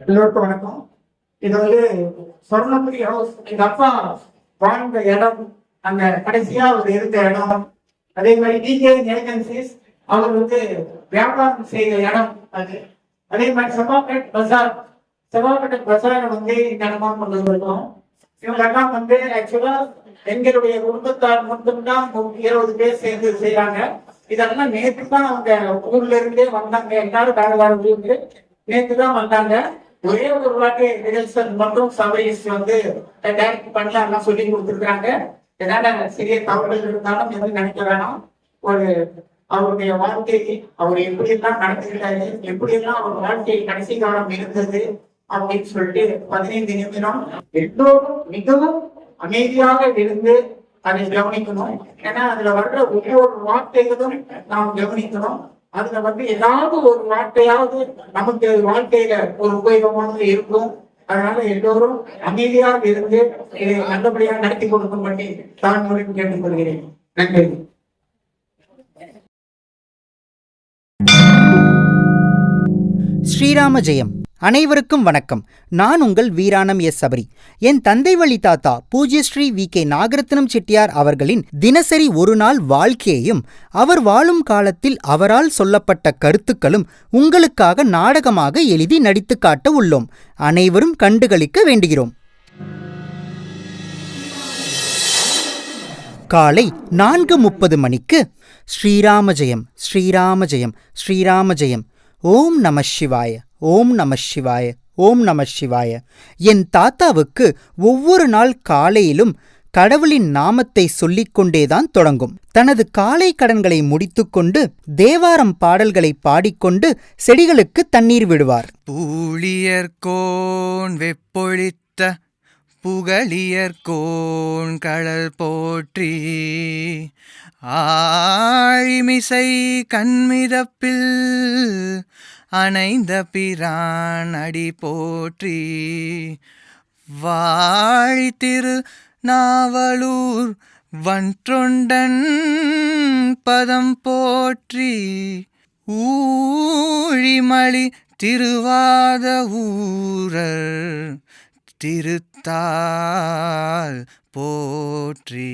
எல்லோருக்கும் வணக்கம். இது வந்து சொர்ணபுரி ஹவுஸ் எங்க அப்பா வாழ்ந்த இடம் அங்க கடைசியா அவர் இருந்த இடம். அதே மாதிரி டிகே ஏஜென்சிஸ் அவர் வந்து வியாபாரம் செய்த இடம் அது. அதே மாதிரி செவ்வாப்பேட் பஜார் செவ்வாப்பேட்டை பஜாரை வந்து இந்த இடமா கொண்டு வந்தோம் இவங்கெல்லாம் வந்து ஆக்சுவலா எங்களுடைய குடும்பத்தார் மட்டும்தான் இருபது பேர் சேர்ந்து செய்யறாங்க இதெல்லாம் நேற்று தான் அவங்க ஊர்ல இருந்தே வந்தாங்க. எல்லாரும் வேலை வேலை நேற்று தான் வந்தாங்க. ஒரே ஒரு வாட்டி நிகழ்ச்சி மட்டும் சபைஸ் வந்து டைரக்ட் பண்ணலாம் சொல்லி கொடுத்துருக்காங்க. என்னால சிறிய தவறுகள் இருந்தாலும் எதுவும் நினைக்க வேணாம். ஒரு அவருடைய வாழ்க்கை அவர் எப்படி எல்லாம் நடத்துகிறாரு எப்படி அவர் வாழ்க்கை கடைசி காலம் இருந்தது அப்படின்னு சொல்லிட்டு பதினைந்து நிமிடம் எல்லோரும் மிகவும் அமைதியாக இருந்து அதை கவனிக்கணும். ஏன்னா அதுல வர்ற ஒவ்வொரு வார்த்தைகளும் நாம் கவனிக்கணும். அதுல வந்து ஏதாவது ஒரு நாட்டையாவது நமக்கு வாழ்க்கையில ஒரு உபயோகமானது இருக்கும். அதனால எல்லோரும் அமைதியாக இருந்து இதை நல்லபடியாக நடத்தி கொடுக்கும்படி தான் முறையும் கேட்டுக்கொள்கிறேன் நன்றி. ஸ்ரீராம ஜெயம். அனைவருக்கும் வணக்கம். நான் உங்கள் வீராணம் எஸ். சபரி. என் தந்தை வழி தாத்தா பூஜ்ய ஸ்ரீ வி. கே. நாகரத்னம் செட்டியார் அவர்களின் தினசரி ஒரு நாள் வாழ்க்கையையும் அவர் வாழும் காலத்தில் அவரால் சொல்லப்பட்ட கருத்துக்களும் உங்களுக்காக நாடகமாக எழுதி நடித்து காட்ட உள்ளோம். அனைவரும் கண்டுகளிக்க வேண்டுகிறோம். காலை நான்கு முப்பது மணிக்கு ஸ்ரீராம ஜெயம் ஸ்ரீராம ஜெயம் ஸ்ரீராம ஜெயம். ஓம் நம சிவாய ஓம் நம சிவாய ஓம் நம சிவாய. என் தாத்தாவுக்கு ஒவ்வொரு நாள் காலையிலும் கடவுளின் நாமத்தை சொல்லிக்கொண்டேதான் தொடங்கும். தனது காலை கடன்களை முடித்துக்கொண்டு தேவாரம் பாடல்களை பாடிக்கொண்டு செடிகளுக்கு தண்ணீர் விடுவார். பூழியர்கோன் வெப்பொழித்த புகழியர்கோன் கடல் போற்றி ஆழிமிசை கண்மிதப்பில் அணைந்த பிரான் அடி போற்றி வாழி திரு நாவலூர் வன்றொண்டன் பதம் போற்றி ஊழிமளி திருவாத ஊரர் திருத்தால் போற்றி.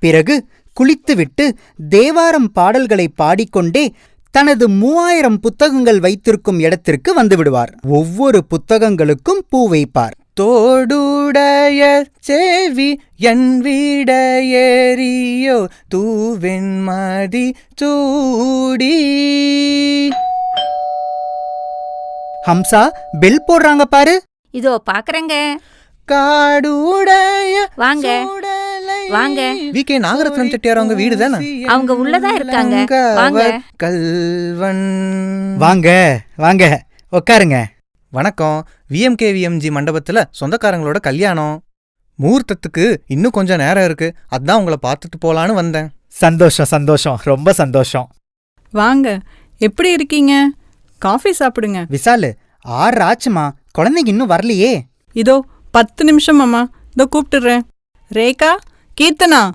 பிறகு குளித்துவிட்டு தேவாரம் பாடல்களை பாடிக்கொண்டே தனது மூவாயிரம் புத்தகங்கள் வைத்திருக்கும் இடத்திற்கு வந்துவிடுவார். ஒவ்வொரு புத்தகங்களுக்கும் பூ வைப்பார். தோடுடைய சேவி என் வீடையேறியோ தூவெண்மதி சூடி. ஹம்சா பெல் போடுறாங்க பாரு. இதோ பாக்குறேங்க. காடுடைய வாங்க. வாங்க. வி கே நாகரத்னம் செட்டியார் அவங்க வீடு தானே? அவங்க உள்ளதான் இருக்காங்க. வாங்க. கல்வன் வாங்க வாங்க உட்காருங்க வணக்கம். விஎம்கேவிஎம்ஜி மண்டபத்துல சொந்தக்காரங்களோட கல்யாணம். முகூர்த்தத்துக்கு இன்னும் கொஞ்சம் நேரம் இருக்கு. அதான் உங்களை பார்த்துட்டு போலான்னு வந்தேன். சந்தோஷம் சந்தோஷம். ரொம்ப சந்தோஷம். வாங்க. எப்படி இருக்கீங்க? காஃபி சாப்பிடுங்க. விசாலு ஆறு ஆச்சுமா? குழந்தைங்க இன்னும் வரலையே. இதோ பத்து நிமிஷம் அம்மா. இதோ கூப்பிட்டுறேன். ரேகா கீர்த்தனா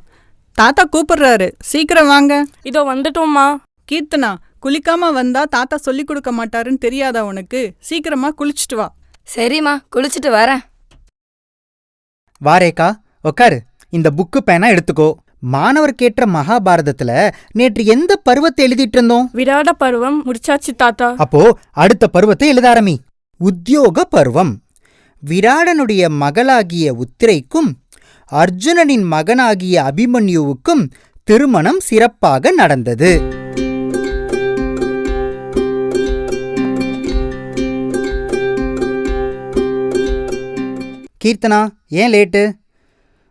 தாத்தா கூப்பிடுறாரு. சீக்கிரம் வாங்க. இதோ வந்துட்டோம்மா. கீர்த்தனா குளிக்காம வந்தா தாத்தா சொல்லி கொடுக்க மாட்டாருன்னு தெரியாதா உனக்கு? சீக்கிரமா குளிச்சுட்டு வா. சரிம்மா குளிச்சுட்டு வரேன். வாரேக்கா உக்காரு. இந்த புக்கு பேனா எடுத்துக்கோ. மாணவர் கேட்ட மகாபாரதத்துல நேற்று எந்த பருவத்தை எழுதிட்டு இருந்தோம்? விராட பருவம் முடிச்சாச்சு தாத்தா. அப்போ அடுத்த பருவத்தை எழுத ஆரம்பி. உத்தியோக பருவம். விராடனுடைய மகளாகிய உத்திரைக்கும் அர்ஜுனனின் மகனாகிய அபிமன்யுவுக்கும் திருமணம் சிறப்பாக நடந்தது. கீர்த்தனா ஏன் லேட்டு?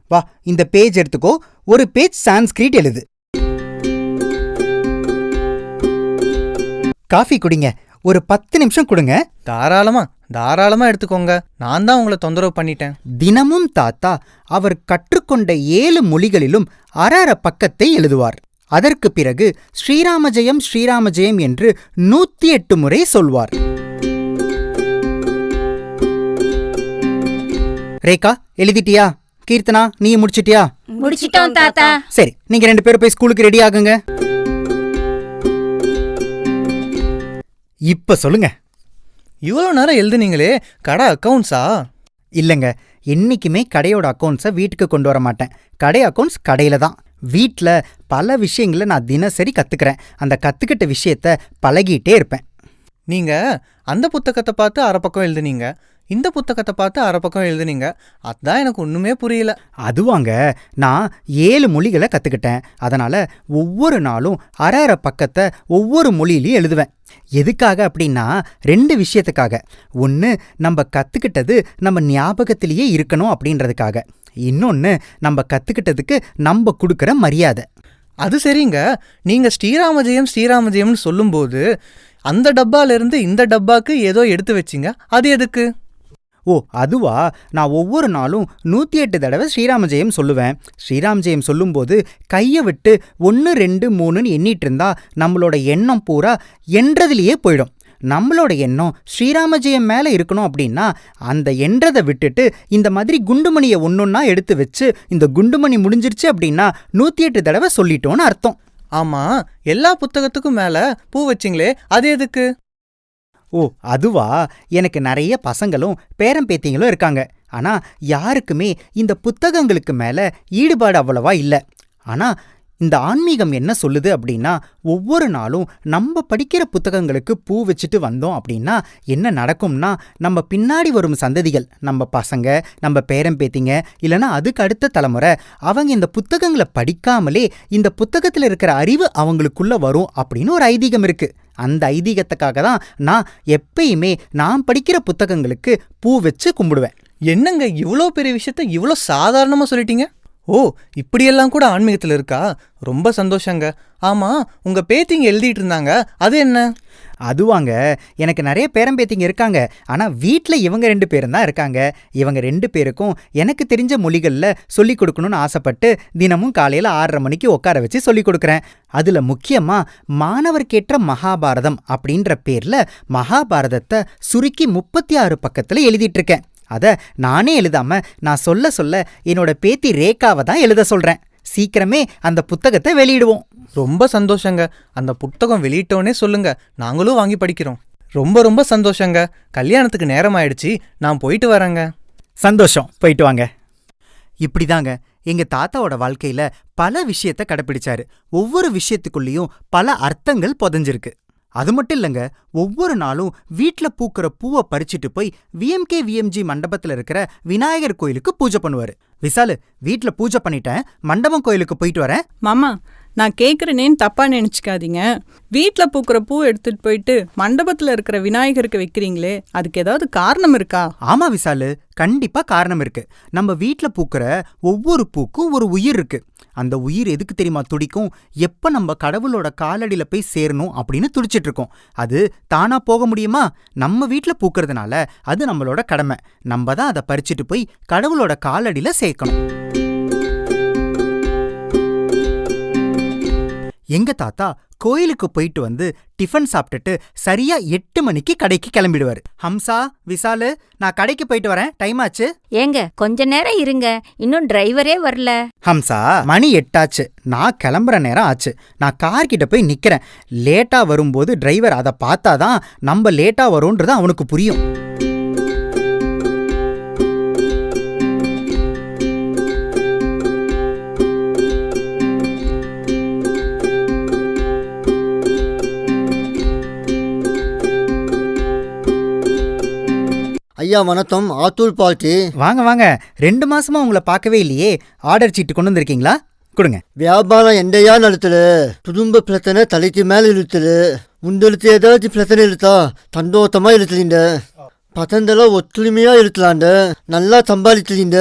வா இந்த பேஜ் எடுத்துக்கோ. ஒரு பேஜ் சான்ஸ்கிரிட் எழுது. காஃபி குடிங்க. ஒரு பத்து நிமிஷம் கொடுங்க. தாராளமா. தாராளமா எடுத்துக்கோங்க. நான் தான் உங்களை தொந்தரவு பண்ணிட்டேன். தினமும் தாத்தா அவர் கற்றுக்கொண்ட ஏழு மொழிகளிலும் அற அற பக்கத்தை எழுதுவார். அதற்கு பிறகு ஸ்ரீராம ஜெயம் ஸ்ரீராம ஜெயம் என்று நூத்தி எட்டு முறை சொல்வார். ரேகா எழுதிட்டியா? கீர்த்தனா நீ முடிச்சிட்டியா? முடிச்சிட்டோம் தாத்தா. சரி நீங்க ரெண்டு பேரும் போய் ஸ்கூலுக்கு ரெடி ஆகுங்க. இப்ப சொல்லுங்க. இவ்வளோ நேரம் எழுதுனீங்களே கடை அக்கவுண்ட்ஸா இல்லைங்க. என்றைக்குமே கடையோட அக்கௌண்ட்ஸை வீட்டுக்கு கொண்டு வர மாட்டேன். கடை அக்கௌண்ட்ஸ் கடையில் தான். வீட்டில் பல விஷயங்களை நான் தினசரி கற்றுக்கிறேன் அந்த கற்றுக்கிட்ட விஷயத்த பழகிட்டே இருப்பேன். நீங்க அந்த புத்தகத்தை பார்த்து அரை பக்கம் எழுதுனீங்க. இந்த புத்தகத்தை பார்த்து அரை பக்கம் எழுதுனீங்க. அதான் எனக்கு ஒண்ணுமே புரியல. அதுவாங்க நான் ஏழு மொழிகளை கற்றுக்கிட்டேன் அதனால் ஒவ்வொரு நாளும் அரை அரை பக்கத்தை ஒவ்வொரு மொழியிலையும் எழுதுவேன். எதுக்காக அப்படின்னா ரெண்டு விஷயத்துக்காக. ஒன்று நம்ம கற்றுக்கிட்டது நம்ம ஞாபகத்திலேயே இருக்கணும் அப்படின்றதுக்காக. இன்னொன்று நம்ம கற்றுக்கிட்டதுக்கு நம்ம கொடுக்குற மரியாதை. அது சரிங்க. நீங்க ஸ்ரீராமஜெயம் ஸ்ரீராமஜெயம்னு சொல்லும்போது அந்த டப்பால இருந்து இந்த டப்பாக்கு ஏதோ எடுத்து வச்சீங்க. அது எதுக்கு? ஓ அதுவா? நான் ஒவ்வொரு நாளும் நூற்றி எட்டு தடவை ஸ்ரீராம ஜெயம் சொல்லுவேன். ஸ்ரீராம் ஜெயம் சொல்லும்போது கையை விட்டு ஒன்று ரெண்டு மூணுன்னு எண்ணிட்டு இருந்தா நம்மளோட எண்ணம் பூரா என்றதுலேயே போயிடும். நம்மளோட எண்ணம் ஸ்ரீராம ஜெயம் மேலே இருக்கணும் அப்படின்னா அந்த என்றதை விட்டுட்டு இந்த மாதிரி குண்டுமணியை ஒன்றுன்னா எடுத்து வச்சு இந்த குண்டுமணி முடிஞ்சிருச்சு அப்படின்னா நூற்றி எட்டு தடவை சொல்லிட்டோன்னு அர்த்தம். ஆமாம் எல்லா புத்தகத்துக்கும் மேலே பூ வச்சிங்களே அது எதுக்கு? ஓ அதுவா? எனக்கு நிறைய பசங்களும் பேரம்பேத்திங்களும் இருக்காங்க. ஆனா யாருக்குமே இந்த புத்தகங்களுக்கு மேல ஈடுபாடு அவ்வளவா இல்லை. ஆனா இந்த ஆன்மீகம் என்ன சொல்லுது அப்படின்னா ஒவ்வொரு நாளும் நம்ம படிக்கிற புத்தகங்களுக்கு பூ வச்சுட்டு வந்தோம் அப்படின்னா என்ன நடக்கும்னா நம்ம பின்னாடி வரும் சந்ததிகள் நம்ம பசங்க நம்ம பேரம்பேத்திங்க இல்லைனா அதுக்கு அடுத்த தலைமுறை அவங்க இந்த புத்தகங்களை படிக்காமலே இந்த புத்தகத்தில் இருக்கிற அறிவு அவங்களுக்குள்ள வரும் அப்படின்னு ஒரு ஐதீகம் இருக்கு. அந்த ஐதீகத்துக்காக தான் நான் எப்பயுமே நான் படிக்கிற புத்தகங்களுக்கு பூ வச்சு கும்பிடுவேன். என்னங்க இவ்வளோ பெரிய விஷயத்த இவ்வளோ சாதாரணமாக சொல்லிட்டீங்க? ஓ இப்படியெல்லாம் கூட ஆன்மீகத்தில் இருக்கா? ரொம்ப சந்தோஷங்க. ஆமாம் உங்கள் பேத்திங்க எழுதிட்டு இருந்தாங்க. அது என்ன? அதுவாங்க எனக்கு நிறைய பேரம்பேத்திங்க இருக்காங்க. ஆனால் வீட்டில் இவங்க ரெண்டு பேரும் தான் இருக்காங்க. இவங்க ரெண்டு பேருக்கும் எனக்கு தெரிஞ்ச மொழிகளில் சொல்லிக் கொடுக்கணும்னு ஆசைப்பட்டு தினமும் காலையில் ஆறரை மணிக்கு உட்கார வச்சு சொல்லிக் கொடுக்குறேன். அதில் முக்கியமாக மாணவர்க்கேற்ற மகாபாரதம் அப்படின்ற பேரில் மகாபாரதத்தை சுருக்கி முப்பத்தி ஆறு பக்கத்தில் எழுதிட்டு இருக்கேன் அதை நானே எழுதாம நான் சொல்ல சொல்ல என்னோட பேத்தி ரேகாவை தான் எழுத சொல்கிறேன் சீக்கிரமே அந்த புத்தகத்தை வெளியிடுவோம். ரொம்ப சந்தோஷங்க. அந்த புத்தகம் வெளியிட்டோன்னே சொல்லுங்க. நாங்களும் வாங்கி படிக்கிறோம். ரொம்ப ரொம்ப சந்தோஷங்க. கல்யாணத்துக்கு நேரம் ஆயிடுச்சு நான் போயிட்டு வரேங்க. சந்தோஷம். போயிட்டு வாங்க. இப்படிதாங்க. எங்க தாத்தாவோட வாழ்க்கையில பல விஷயத்த கடைப்பிடிச்சாரு. ஒவ்வொரு விஷயத்துக்குள்ளேயும் பல அர்த்தங்கள் புதைஞ்சிருக்கு. அது மட்டும் இல்லைங்க. ஒவ்வொரு நாளும் வீட்ல பூக்கிற பூவை பறிச்சுட்டு போய் விஎம்கே விஎம்ஜி மண்டபத்துல இருக்கிற விநாயகர் கோயிலுக்கு பூஜை பண்ணுவாரு. விசாலு வீட்ல பூஜை பண்ணிட்டேன். மண்டபம் கோயிலுக்கு போயிட்டு வரேன். மாமா நான் கேட்குறேனேன்னு தப்பாக நினச்சிக்காதீங்க. வீட்டில் பூக்கிற பூ எடுத்துகிட்டு போயிட்டு மண்டபத்தில் இருக்கிற விநாயகருக்கு வைக்கிறீங்களே அதுக்கு ஏதாவது காரணம் இருக்கா? ஆமா விசாலு கண்டிப்பாக காரணம் இருக்கு. நம்ம வீட்டில் பூக்கிற ஒவ்வொரு பூக்கும் ஒரு உயிர் இருக்கு. அந்த உயிர் எதுக்கு தெரியுமா துடிக்கும்? எப்போ நம்ம கடவுளோட காலடியில் போய் சேரணும் அப்படின்னு துடிச்சிட்டு இருக்கோம். அது தானாக போக முடியுமா? நம்ம வீட்டில் பூக்கறதுனால அது நம்மளோட கடமை. நம்ம தான் அதை பறிச்சுட்டு போய் கடவுளோட காலடியில் சேர்க்கணும். எங்க தாத்தா கோயிலுக்கு போயிட்டு வந்து டிஃபன் சாப்பிட்டுட்டு சரியா எட்டு மணிக்கு கடைக்கு கிளம்பிடுவாரு. ஹம்சா விசாலு நான் கடைக்கு போயிட்டு வரேன். டைம் ஆச்சு? ஏங்க கொஞ்ச நேரம் இருங்க. இன்னும் டிரைவரே வரல. ஹம்சா மணி எட்டாச்சு. நான் கிளம்புற நேரம் ஆச்சு. நான் கார் கிட்ட போய் நிக்கிறேன். லேட்டா வரும்போது டிரைவர் அதை பார்த்தாதான் நம்ம லேட்டா வரோன்றது அவனுக்கு புரியும். ஐயா வணக்கம். ஆத்தூர் பார்ட்டி வாங்க வாங்க. ரெண்டு மாசமா உங்களை பார்க்கவே இல்லையே. ஆர்டர் சீட்டு கொண்டு வந்திருக்கீங்களா? கொடுங்க. வியாபாரம் எண்டையா நடத்துது? குடும்ப பிரச்சனை தலைக்கு மேல இழுத்துது. உங்களுக்கு ஏதாச்சும் பிரச்சனை இருக்கா சந்தோஷமா இருக்குறீங்க பசந்தெல்லாம் ஒத்துழைமையா இருக்கலாண்ட நல்லா சம்பாதிக்கிறீங்க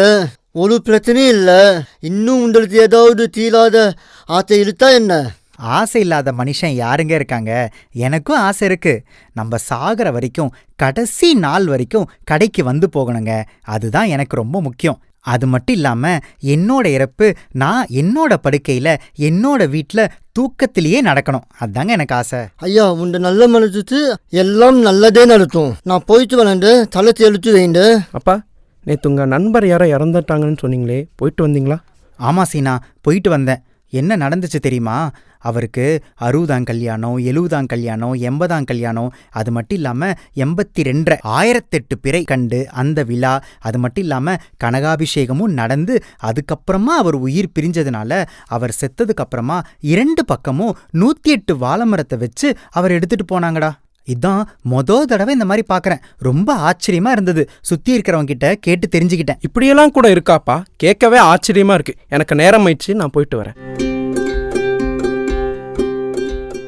ஒரு பிரச்சனையும் இல்லை. இன்னும் உங்களுக்கு ஏதாவது தீராத ஆசை இருக்கா என்ன? ஆசை இல்லாத மனுஷன் யாருங்க இருக்காங்க? எனக்கும் ஆசை இருக்கு. நம்ம சாகிற வரைக்கும் கடைசி நாள் வரைக்கும் கடைக்கு வந்து போகணுங்க. அதுதான் எனக்கு ரொம்ப முக்கியம். அது மட்டும் இல்லாம என்னோட இறப்பு நான் என்னோட படுக்கையில என்னோட வீட்ல தூக்கத்திலேயே நடக்கணும். அதுதாங்க எனக்கு ஆசை. ஐயா உண்ட நல்ல மனசுக்கு எல்லாம் நல்லதே நடக்கும். நான் போயிட்டு வரேன் தலை எழுத்து வைண்டு அப்பா நேற்று உங்கள் நண்பர் யாரோ இறந்துட்டாங்கன்னு சொன்னீங்களே. போயிட்டு வந்தீங்களா? ஆமா சீனா போயிட்டு வந்தேன். என்ன நடந்துச்சு தெரியுமா? அவருக்கு அறுபதாம் கல்யாணம் எழுபதாம் கல்யாணம் எண்பதாம் கல்யாணம் அது மட்டும் இல்லாமல் எண்பத்தி ரெண்டரை ஆயிரத்தெட்டு பிறை கண்டு அந்த விழா அது மட்டும் இல்லாமல் கனகாபிஷேகமும் நடந்து அதுக்கப்புறமா அவர் உயிர் பிரிஞ்சதுனால அவர் செத்ததுக்கப்புறமா இரண்டு பக்கமும் நூற்றி எட்டு வாழைமரத்தை வச்சு அவர் எடுத்துட்டு போனாங்கடா. இதான் மொத தடவை இந்த மாதிரி பார்க்குறேன் ரொம்ப ஆச்சரியமா இருந்தது. சுற்றி இருக்கிறவங்க கிட்ட கேட்டு தெரிஞ்சுக்கிட்டேன். இப்படியெல்லாம் கூட இருக்காப்பா. கேட்கவே ஆச்சரியமா இருக்கு. எனக்கு நேரம் ஆயிடுச்சு. நான் போயிட்டு வரேன்.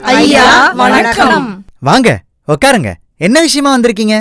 ஐயா வணக்கம். வாங்க உட்காருங்க என்ன விஷயமா வந்திருக்கீங்க?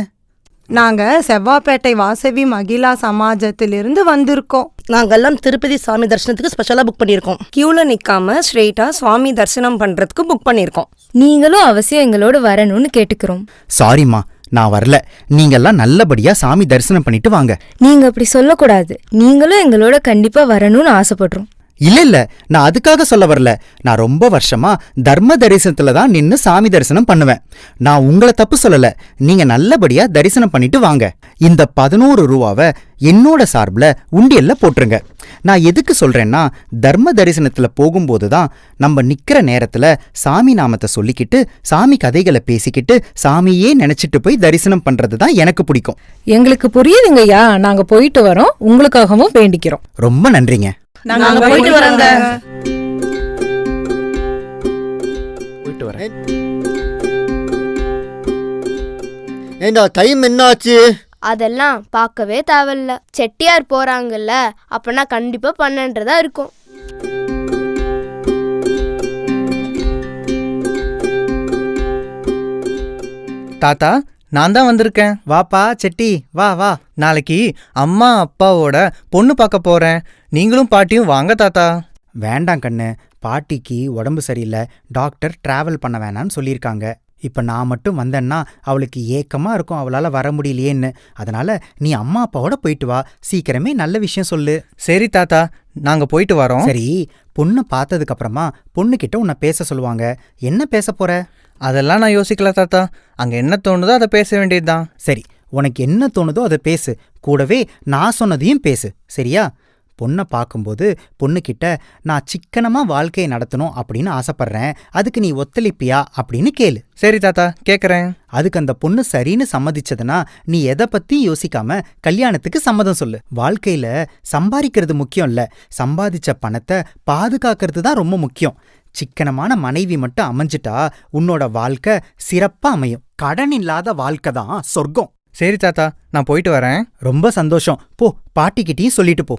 நாங்க செவ்வாப்பேட்டை வாசவி மகிழா சமாஜத்திலிருந்து வந்திருக்கோம். நாங்கெல்லாம் திருப்பதி சாமி தரிசனத்துக்கு ஸ்பெஷலாக புக் பண்ணியிருக்கோம். கியூல நிக்காம ஸ்ட்ரெயிட்டா சுவாமி தரிசனம் பண்றதுக்கு புக் பண்ணிருக்கோம் நீங்களும் அவசியம் எங்களோட வரணும்னு கேட்டுக்கிறோம். சாரிம்மா நான் வரல. நீங்கெல்லாம் நல்லபடியா சாமி தரிசனம் பண்ணிட்டு வாங்க. நீங்க அப்படி சொல்லக்கூடாது. நீங்களும் எங்களோட கண்டிப்பா வரணும்னு ஆசைப்படுறோம். இல்ல இல்ல நான் அதுக்காக சொல்ல வரல. நான் ரொம்ப வருஷமா தர்ம தரிசனத்துல தான் நின்னு சாமி தரிசனம் பண்ணுவேன். நான் உங்களை தப்பு சொல்லல. நீங்க நல்லபடியா தரிசனம் பண்ணிட்டு வாங்க. இந்த பதினோரு ரூபாவை என்னோட சார்பில் உண்டியல்ல போட்டுருங்க. நான் எதுக்கு சொல்றேன்னா தர்ம தரிசனத்துல போகும்போது தான் நம்ம நிக்கிற நேரத்துல சாமி நாமத்தை சொல்லிக்கிட்டு சாமி கதைகளை பேசிக்கிட்டு சாமியே நினைச்சிட்டு போய் தரிசனம் பண்றது தான் எனக்கு பிடிக்கும். எங்களுக்கு புரியுதுங்கய்யா. நாங்க போயிட்டு வரோம். உங்களுக்காகவும் வேண்டிக்கிறோம். ரொம்ப நன்றிங்க. நாங்க போயிட்டு வரோங்க. போயிட்டு வரேன். ஏண்டா டைம் என்ன ஆச்சு அதெல்லாம் பார்க்கவே தேவையில்ல. செட்டியார் போறாங்கல்ல அப்பனா கண்டிப்பா பன்னெண்டுதான் இருக்கும். தாத்தா நான் தான் வந்திருக்கேன். வாப்பா செட்டி வா வா. நாளைக்கு அம்மா அப்பாவோட பொண்ணு பார்க்க போறேன். நீங்களும் பாட்டியும் வாங்க தாத்தா. வேண்டாம் கண்ணு. பாட்டிக்கு உடம்பு சரியில்லை. டாக்டர் டிராவல் பண்ண வேணாம்னு சொல்லியிருக்காங்க. இப்போ நான் மட்டும் வந்தேன்னா அவளுக்கு ஏக்கமாக இருக்கும். அவளால் வர முடியலையேன்னு. அதனால நீ அம்மா அப்பாவோட போயிட்டு வா. சீக்கிரமே நல்ல விஷயம் சொல்லு. சரி தாத்தா. நாங்க போயிட்டு வரோம். சரி. பொண்ணு பார்த்ததுக்கு அப்புறமா பொண்ணுகிட்ட உன்னை பேச சொல்லுவாங்க. என்ன பேச போற? அதெல்லாம் நான் யோசிக்கல தாத்தா. அங்கே என்ன தோணுதோ அதை பேச வேண்டியதுதான். சரி உனக்கு என்ன தோணுதோ அதை பேசு. கூடவே நான் சொன்னதையும் பேசு. சரியா? பொண்ணை பார்க்கும்போது பொண்ணுக்கிட்ட நான் சிக்கனமா வாழ்க்கையை நடத்தணும் அப்படின்னு ஆசைப்படுறேன். அதுக்கு நீ ஒத்துழைப்பியா? அப்படின்னு கேளு. சரி தாத்தா கேக்குறேன். அதுக்கு அந்த பொண்ணு சரின்னு சம்மதிச்சதுன்னா நீ எதை பத்தி யோசிக்காம கல்யாணத்துக்கு சம்மதம் சொல்லு. வாழ்க்கையில சம்பாதிக்கிறது முக்கியம் இல்ல. சம்பாதிச்ச பணத்தை பாதுகாக்கிறது தான் ரொம்ப முக்கியம். சிக்கனமான மனைவி மட்டும் அமைஞ்சிட்டா உன்னோட வாழ்க்கை சிறப்பா அமையும். கடன் இல்லாத வாழ்க்கை தான் சொர்க்கம். சரி தாத்தா நான் போயிட்டு வரேன். ரொம்ப சந்தோஷம். போ பாட்டிக்கிட்டயும் சொல்லிட்டு போ.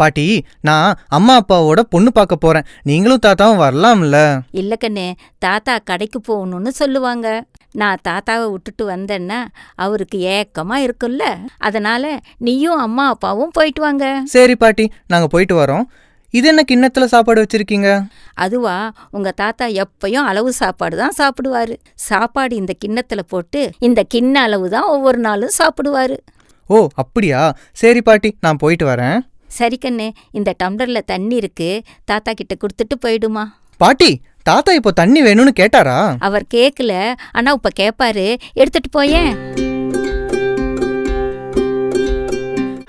பாட்டி நான் அம்மா அப்பாவோட பொண்ணு பார்க்க போறேன். நீங்களும் தாத்தாவும் வரலாம்ல. இல்ல கண்ணே தாத்தா கடைக்கு போகணும்னு சொல்லுவாங்க. நான் தாத்தாவை விட்டுட்டு வந்தேன்னா அவருக்கு ஏக்கமா இருக்கும்ல. அதனால நீயும் அம்மா அப்பாவும் போயிட்டு வாங்க. சரி பாட்டி நாங்க போயிட்டு வரோம். இது என்ன கிண்ணத்துல சாப்பாடு வச்சிருக்கீங்க? அதுவா உங்க தாத்தா எப்பயும் அளவு சாப்பாடு தான் சாப்பிடுவாரு. சாப்பாடு இந்த கிண்ணத்துல போட்டு இந்த கிண்ண அளவு தான் ஒவ்வொரு நாளும் சாப்பிடுவாரு. ஓ அப்படியா? சரி பாட்டி நான் போயிட்டு வரேன். சரி கண்ணே இந்த டம்ளர்ல தண்ணி இருக்கு. தாத்தா கிட்ட கொடுத்துட்டு போயிடுமா. பாட்டி தாத்தா இப்போ தண்ணி வேணும்னு கேட்டாரா? அவர் கேக்கல. ஆனா இப்ப கேப்பாரு. எடுத்துட்டு போயேன்.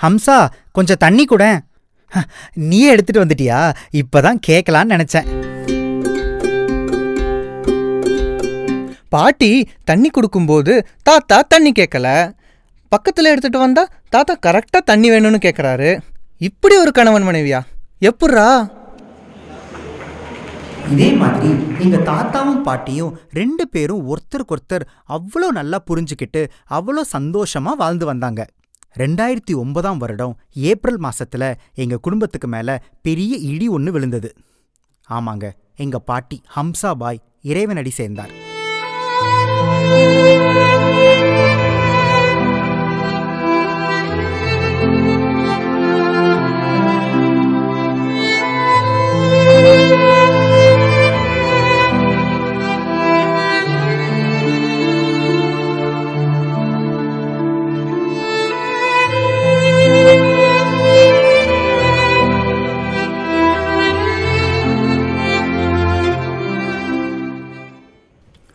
ஹம்சா கொஞ்சம் தண்ணி கூட. நீயே எடுத்துட்டு வந்துட்டியா? இப்பதான் கேட்கலான்னு நினைச்சேன். பாட்டி தண்ணி கொடுக்கும்போது தாத்தா தண்ணி கேட்கல பக்கத்துல எடுத்துட்டு வந்தா தாத்தா கரெக்டா தண்ணி வேணும்னு கேக்குறாரு. இப்படி ஒரு கணவன் மனைவியா? எப்புட்றா? இதே மாதிரி எங்க தாத்தாவும் பாட்டியும் ரெண்டு பேரும் ஒருத்தருக்கு ஒருத்தர் அவ்வளோ நல்லா புரிஞ்சுக்கிட்டு அவ்வளோ சந்தோஷமா வாழ்ந்து வந்தாங்க. ரெண்டாயிரத்தி ஒன்பதாம் வருடம் ஏப்ரல் மாசத்துல எங்க குடும்பத்துக்கு மேல பெரிய இடி ஒன்று விழுந்தது. ஆமாங்க எங்க பாட்டி ஹம்சா பாய் இறைவனடி சேர்ந்தார்.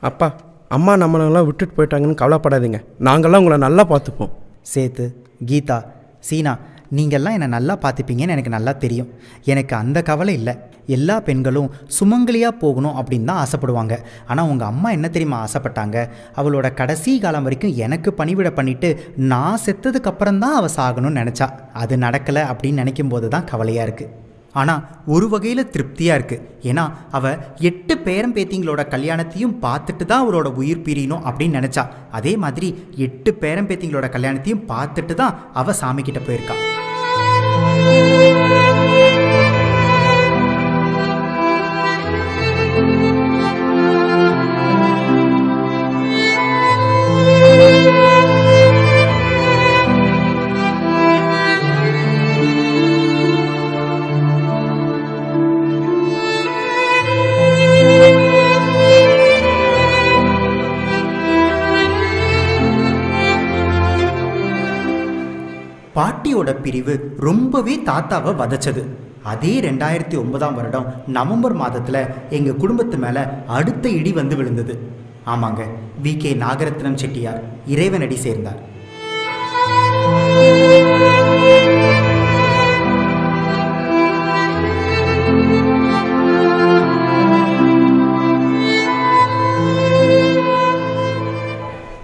அப்பா அம்மா நம்மளெல்லாம் விட்டுட்டு போயிட்டாங்கன்னு கவலைப்படாதீங்க. நாங்கள்லாம் உங்களை நல்லா பார்த்துப்போம். சேத்து கீதா சீனா நீங்கள்லாம் என்னை நல்லா பார்த்துப்பீங்கன்னு எனக்கு நல்லா தெரியும். எனக்கு அந்த கவலை இல்லை. எல்லா பெண்களும் சுமங்கலியாக போகணும் அப்படின்னு தான் ஆசைப்படுவாங்க. ஆனால் உங்கள் அம்மா என்ன தெரியுமா ஆசைப்பட்டாங்க? அவளோட கடைசி காலம் வரைக்கும் எனக்கு பணிவிட பண்ணிட்டு நான் செத்ததுக்கப்புறம் தான் அவள் சாகணும்னு நினச்சா. அது நடக்கலை அப்படின்னு நினைக்கும் போது தான் கவலையாக இருக்குது ஆனால் ஒரு வகையில் திருப்தியாக இருக்குது ஏன்னா அவள் எட்டு பேரம் பேத்திங்களோட கல்யாணத்தையும் பார்த்துட்டு தான் அவளோட உயிர் பிரியணும் அப்படின்னு நினச்சா. அதே மாதிரி எட்டு பேரம் பேத்திங்களோட கல்யாணத்தையும் பார்த்துட்டு தான் அவள் சாமிக்கிட்ட போயிருக்காள் பாட்டியோட பிரிவு ரொம்பவே தாத்தாவை வதச்சது. அதே ரெண்டாயிரத்தி ஒன்பதாம் வருடம் நவம்பர் மாதத்தில் எங்கள் குடும்பத்து மேலே அடுத்த இடி வந்து விழுந்தது. ஆமாங்க வி. கே. நாகரத்னம் செட்டியார் இறைவனடி சேர்ந்தார்.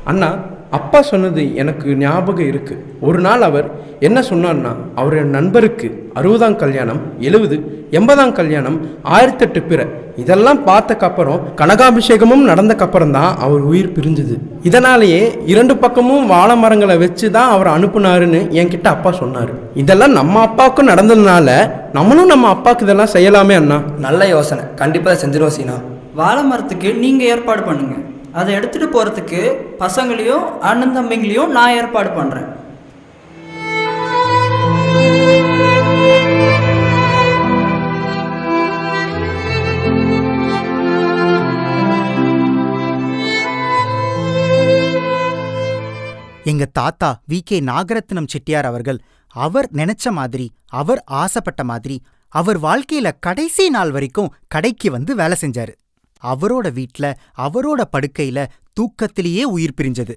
அண்ணா அப்பா சொன்னது எனக்கு ஞாபகம் இருக்குது ஒரு நாள் அவர் என்ன சொன்னார்னா அவருடைய நண்பருக்கு அறுபதாம் கல்யாணம் எழுபது எண்பதாம் கல்யாணம் ஆயிரத்தெட்டு பிற. இதெல்லாம் பார்த்தக்கப்புறம் கனகாபிஷேகமும் நடந்தக்கப்புறம் தான் அவர் உயிர் பிரிஞ்சுது. இதனாலேயே இரண்டு பக்கமும் வாழை மரங்களை வச்சு தான் அவர் அனுப்புனாருன்னு என்கிட்ட அப்பா சொன்னார். இதெல்லாம் நம்ம அப்பாவுக்கும் நடந்ததுனால நம்மளும் நம்ம அப்பாவுக்கு இதெல்லாம் செய்யலாமே அண்ணா. நல்ல யோசனை. கண்டிப்பாக செஞ்சிருவோம் சீனா. வாழை மரத்துக்கு நீங்கள் ஏற்பாடு பண்ணுங்கள் அதை எடுத்துகிட்டு போகிறதுக்கு பசங்களையும் அண்ணன் தம்பிங்களையும் நான் ஏற்பாடு பண்ணுறேன் எங்க தாத்தா வி. கே. நாகரத்னம் செட்டியார் அவர்கள் அவர் நினைச்ச மாதிரி அவர் ஆசைப்பட்ட மாதிரி அவர் வாழ்க்கையில கடைசி நாள் வரைக்கும் கடைக்கு வந்து வேலை செஞ்சாரு. அவரோட வீட்ல அவரோட படுக்கையில தூக்கத்திலேயே உயிர் பிரிஞ்சது.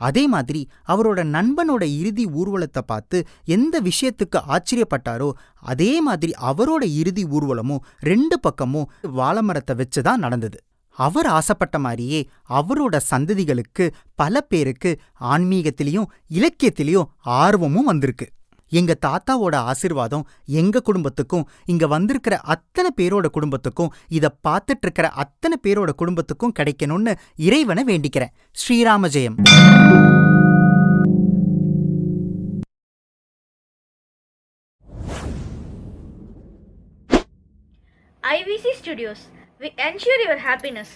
அதே மாதிரி அவரோட நண்பனோட இறுதி ஊர்வலத்தை பார்த்து எந்த விஷயத்துக்கு ஆச்சரியப்பட்டாரோ அதே மாதிரி அவரோட இறுதி ஊர்வலமும் ரெண்டு பக்கமும் வாழமரத்தை வச்சு தான் நடந்தது. அவர் ஆசைப்பட்ட மாதிரியே அவரோட சந்ததிகளுக்கு பல பேருக்கு ஆன்மீகத்திலையும் இலக்கியத்திலையும் ஆர்வமும் வந்திருக்கு. எங்க தாத்தாவோட ஆசிர்வாதம் எங்க குடும்பத்துக்கும் இங்க வந்திருக்கிற அத்தனை பேரோட குடும்பத்துக்கும் இத பார்த்துட்டு இருக்கிற அத்தனை பேரோட குடும்பத்துக்கும் கிடைக்கணும்னு இறைவனை வேண்டிக்கிறேன் ஸ்ரீராம ஜெயம் IVC Studios. We ensure your happiness.